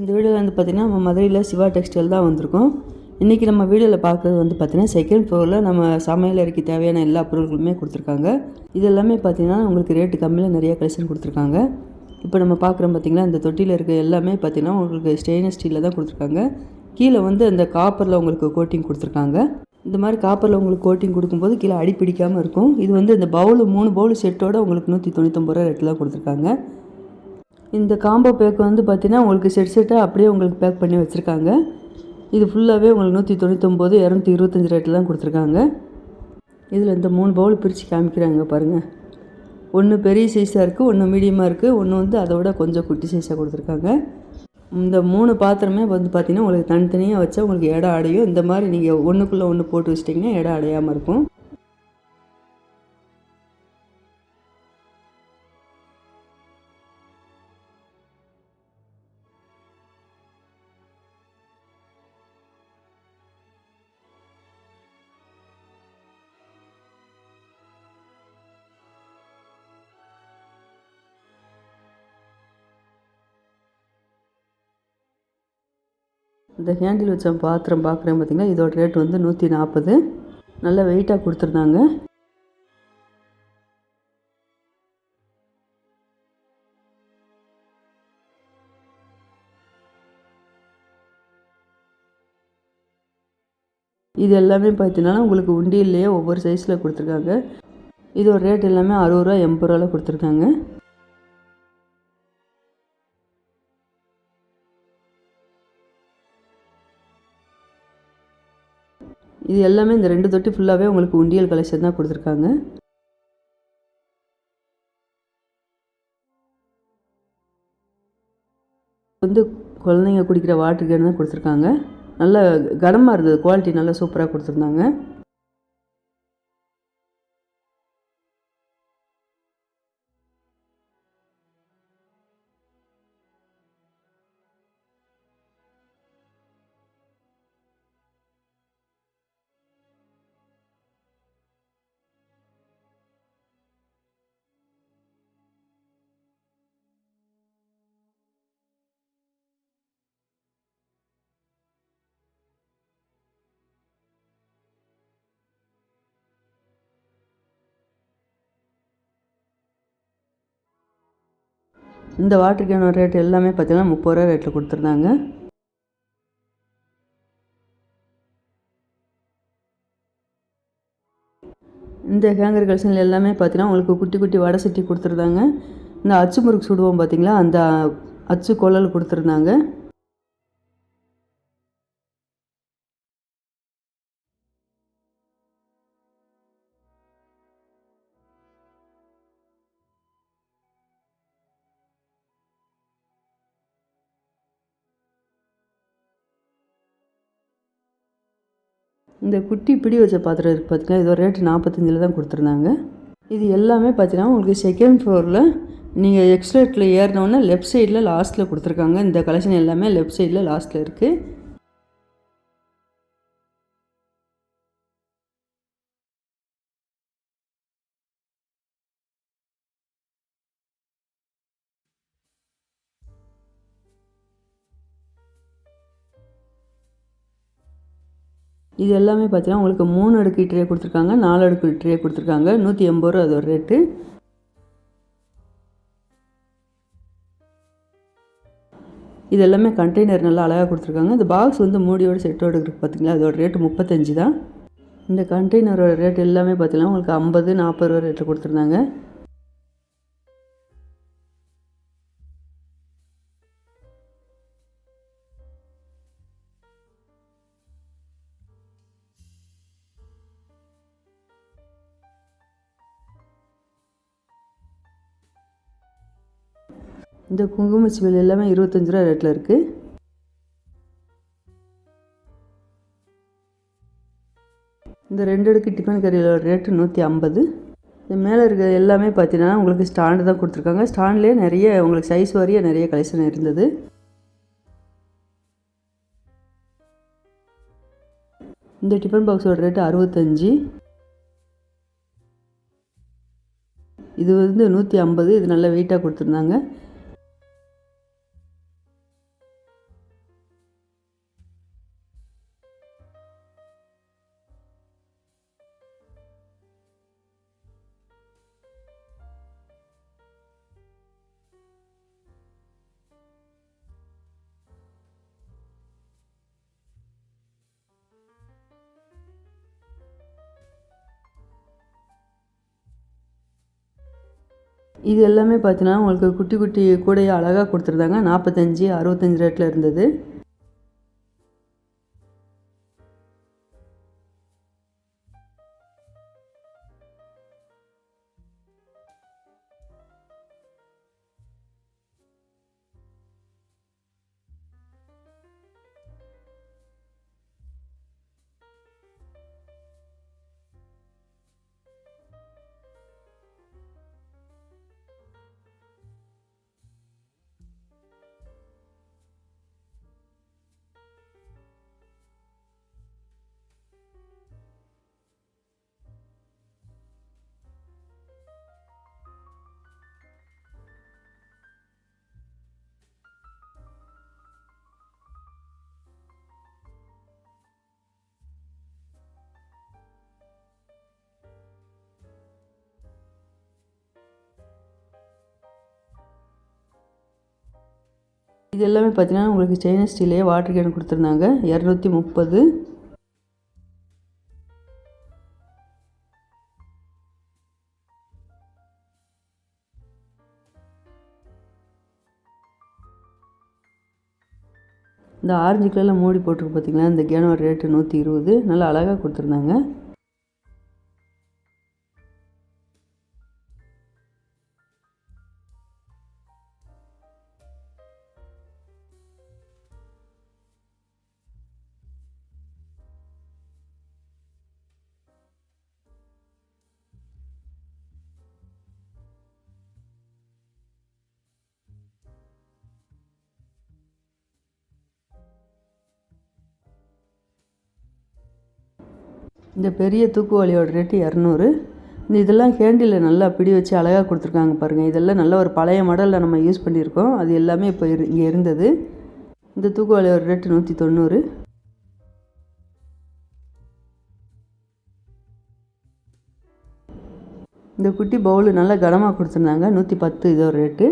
இந்த வீடியோவில் வந்து பார்த்திங்கன்னா நம்ம மதுரையில் சிவா டெக்ஸ்டைல் தான் வந்திருக்கோம். இன்றைக்கி நம்ம வீடியோவில் பார்க்குறது வந்து பார்த்திங்கன்னா செகண்ட் ஃப்ளோரில் நம்ம சமையல் அறைக்கு தேவையான எல்லா பொருட்களுமே கொடுத்துருக்காங்க. இது எல்லாமே பார்த்திங்கன்னா உங்களுக்கு ரேட்டு கம்மியில் நிறைய கலெக்ஷன் கொடுத்துருக்காங்க. இப்போ நம்ம பார்க்குறோம் பார்த்திங்கன்னா இந்த தொட்டியில் இருக்க எல்லாமே பார்த்திங்கன்னா உங்களுக்கு ஸ்டெயின்லெஸ் ஸ்டீலில் தான் கொடுத்துருக்காங்க. கீழே வந்து அந்த காப்பரில் உங்களுக்கு கோட்டிங் கொடுத்துருக்காங்க. இந்த மாதிரி காப்பரில் உங்களுக்கு கோட்டிங் கொடுக்கும்போது கீழே அடி பிடிக்காமல் இருக்கும். இது வந்து இந்த பவுலு மூணு பவுல் செட்டோட உங்களுக்கு நூற்றி தொண்ணூத்தொம்பது ரூபா ரேட்டில் கொடுத்துருக்காங்க. இந்த காம்போ பேக் வந்து பார்த்திங்கன்னா உங்களுக்கு செட் செட்டாக அப்படியே உங்களுக்கு பேக் பண்ணி வச்சுருக்காங்க. இது ஃபுல்லாகவே உங்களுக்கு நூற்றி தொண்ணூத்தொம்பது இரநூத்தி இருபத்தஞ்சி ரேட்டில் தான் கொடுத்துருக்காங்க. இதில் இந்த மூணு பவுல் பிரித்து காமிக்கிறாங்க பாருங்கள் ஒன்று பெரிய சைஸாக இருக்குது ஒன்று மீடியமாக இருக்குது ஒன்று வந்து அதை விட கொஞ்சம் குட்டி சைஸாக கொடுத்துருக்காங்க. இந்த மூணு பாத்திரமே வந்து பார்த்திங்கன்னா உங்களுக்கு தனித்தனியாக வச்சா உங்களுக்கு இடம் அடையும். இந்த மாதிரி நீங்கள் ஒன்றுக்குள்ளே ஒன்று போட்டு வச்சிட்டிங்கன்னா இடம் அடையாமல் இருக்கும். இந்த ஹேண்டில் வச்ச பாத்திரம் பார்க்குறேன் பார்த்தீங்கன்னா இதோட ரேட் வந்து நூற்றி நாற்பது நல்லா வெயிட்டாக கொடுத்துருந்தாங்க. இது எல்லாமே பார்த்தீங்கன்னா உங்களுக்கு உண்டியிலேயே ஒவ்வொரு சைஸில் கொடுத்துருக்காங்க. இதோட ரேட் எல்லாமே அறுபது ரூபா எண்பது ரூபாவில் கொடுத்துருக்காங்க. இது எல்லாமே இந்த ரெண்டு தொட்டி ஃபுல்லாகவே உங்களுக்கு உண்டியல் கலெக்ஷன் தான் கொடுத்துருக்காங்க. வந்து குழந்தைங்க குடிக்கிற வாட்டர் கேன் தான் கொடுத்துருக்காங்க. நல்ல கனமாக இருந்தது குவாலிட்டி நல்லா சூப்பராக கொடுத்துருந்தாங்க. இந்த வாட்டர் கேனோட ரேட் எல்லாமே பார்த்தீங்கன்னா முப்பது ரூபா ரேட்டில் கொடுத்துருந்தாங்க. இந்த ஹேங்கர் கல்சனில் எல்லாமே பார்த்தீங்கன்னா உங்களுக்கு குட்டி குட்டி வடை சட்டி கொடுத்துருந்தாங்க. இந்த அச்சு முறுக்கு சுடுவோம் பார்த்தீங்களா அந்த அச்சு குழல் கொடுத்துருந்தாங்க. இந்த குட்டி பிடி வச்ச பாத்திரம் இருக்குது பார்த்தீங்கன்னா இதோட ரேட்டு நாற்பத்தஞ்சில் தான் கொடுத்துருந்தாங்க. இது எல்லாமே பார்த்தீங்கன்னா உங்களுக்கு செகண்ட் ஃப்ளோரில் நீங்கள் எக்ஸ்ட்ரேட்டில் ஏறினோன்னே லெஃப்ட் சைடில் லாஸ்ட்டில் கொடுத்துருக்காங்க. இந்த கலெக்ஷன் எல்லாமே லெஃப்ட் சைடில் லாஸ்ட்டில் இருக்குது இது எல்லாமே பார்த்தீங்கன்னா உங்களுக்கு மூணு அடுக்கு ட்ரே கொடுத்துருக்காங்க நாலு அடுக்கு ட்ரே கொடுத்துருக்காங்க. நூற்றி எண்பது ரூபா அதோட ரேட்டு இது எல்லாமே கண்டெய்னர் நல்லா அழகாக கொடுத்துருக்காங்க. இந்த பாக்ஸ் வந்து மூடியோட செட்டோடு இருக்குது பார்த்தீங்களா? அதோட ரேட்டு முப்பத்தஞ்சு தான். இந்த கண்டெய்னரோட ரேட் எல்லாமே பார்த்தீங்கன்னா உங்களுக்கு ஐம்பது நாற்பது ரூபா ரேட்டில் கொடுத்துருந்தாங்க. இந்த குங்கும சிவில் எல்லாமே இருபத்தஞ்சி ரூபா ரேட்டில் இருக்குது இந்த ரெண்டு அடுக்கு டிஃபன் கறியோட ரேட்டு நூற்றி ஐம்பது. இது மேலே இருக்கிற எல்லாமே பார்த்தீங்கன்னா உங்களுக்கு ஸ்டாண்டு தான் கொடுத்துருக்காங்க. ஸ்டாண்ட்லேயே நிறைய உங்களுக்கு சைஸ் வாரியாக நிறைய கலெக்ஷன் இருந்தது. இந்த டிஃபன் பாக்ஸோட ரேட்டு அறுபத்தஞ்சி. இது வந்து நூற்றி ஐம்பது. இது நல்லா வெயிட்டாக கொடுத்துருந்தாங்க. இது எல்லாமே பார்த்தீங்கன்னா உங்களுக்கு குட்டி குட்டி கூடையை அழகாக கொடுத்துருந்தாங்க. நாற்பத்தஞ்சி அறுபத்தஞ்சி ரேட்டில் இருந்தது. இது எல்லாமே பார்த்தீங்கன்னா உங்களுக்கு ஸ்டெயின்லெஸ் ஸ்டீலே வாட்டர் கேன் கொடுத்துருந்தாங்க. இரநூத்தி முப்பது. இந்த ஆரஞ்சு கலரில் மூடி போட்டிருக்கு பார்த்தீங்களா? இந்த கேனோட ரேட்டு நூற்றி இருபது. நல்லா அழகாக கொடுத்துருந்தாங்க. இந்த பெரிய தூக்குவாளியோட ரேட்டு இரநூறு. இந்த இதெல்லாம் கேண்டில் நல்லா பிடி வச்சு அழகாக கொடுத்துருக்காங்க பாருங்கள் இதெல்லாம் நல்ல ஒரு பழைய மாடலில் நம்ம யூஸ் பண்ணியிருக்கோம். அது எல்லாமே இப்போ இரு இங்கே இருந்தது. இந்த தூக்குவாளியோட ரேட்டு நூற்றி தொண்ணூறு. இந்த குட்டி பவுலு நல்லா கனமாக கொடுத்துருந்தாங்க. நூற்றி பத்து இதோட ரேட்டு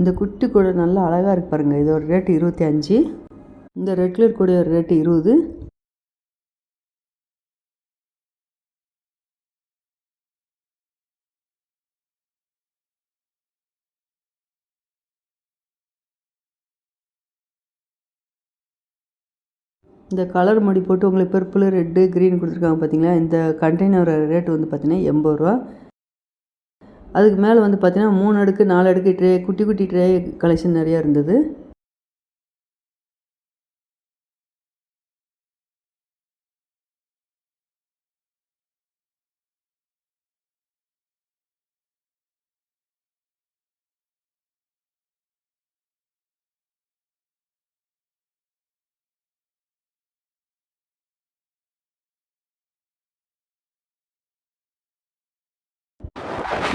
இந்த குட்டி கூட நல்லா அழகாக இருக்கு பாருங்கள் இதோட ரேட்டு இருபத்தி அஞ்சு. இந்த ரெட் கலர் கூடையோட ரேட்டு இருபது. இந்த கலர் மடி போட்டு உங்களுக்கு பர்பிள் ரெட்டு க்ரீன் கொடுத்துருக்காங்க பார்த்தீங்களா இந்த கண்டெய்னரோட ரேட்டு வந்து பார்த்தீங்கன்னா எண்பது ரூபா. அதுக்கு மேலே வந்து பார்த்தீங்கன்னா மூணு அடுக்கு நாலு அடுக்கு ட்ரே குட்டி குட்டி ட்ரே கலெக்ஷன் நிறையா இருந்தது.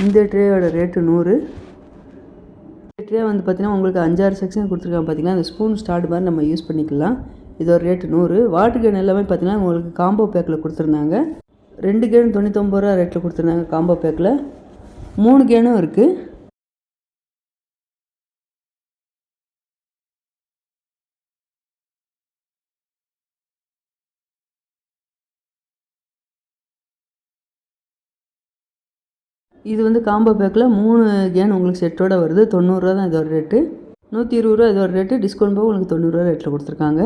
இந்த ட்ரேயோட ரேட்டு நூறு. இந்த ட்ரே வந்து பார்த்திங்கன்னா உங்களுக்கு அஞ்சாறு செக்ஷன் கொடுத்துருக்காங்க பார்த்தீங்கன்னா அந்த ஸ்பூன் ஸ்டார்ட் மாதிரி நம்ம யூஸ் பண்ணிக்கலாம். இதோட ரேட்டு நூறு. வாட்டர் கேன் எல்லாமே பார்த்தீங்கன்னா உங்களுக்கு காம்போ பேக்கில் கொடுத்துருந்தாங்க. ரெண்டு கேன் தொண்ணூத்தொம்பது ரூபா ரேட்டில் கொடுத்துருந்தாங்க காம்போ பேக்கில் மூணு கேனும் இருக்குது இது வந்து காம்போ பேக்கில் மூணு கேன் உங்களுக்கு செட்டோட வருது. தொண்ணூறுரூவா தான் இதோட ரேட்டு நூற்றி இருபது ரூபா இதோட ரேட்டு டிஸ்கவுண்ட் போக உங்களுக்கு தொண்ணூறுரூவா ரேட்டில் கொடுத்துருக்காங்க.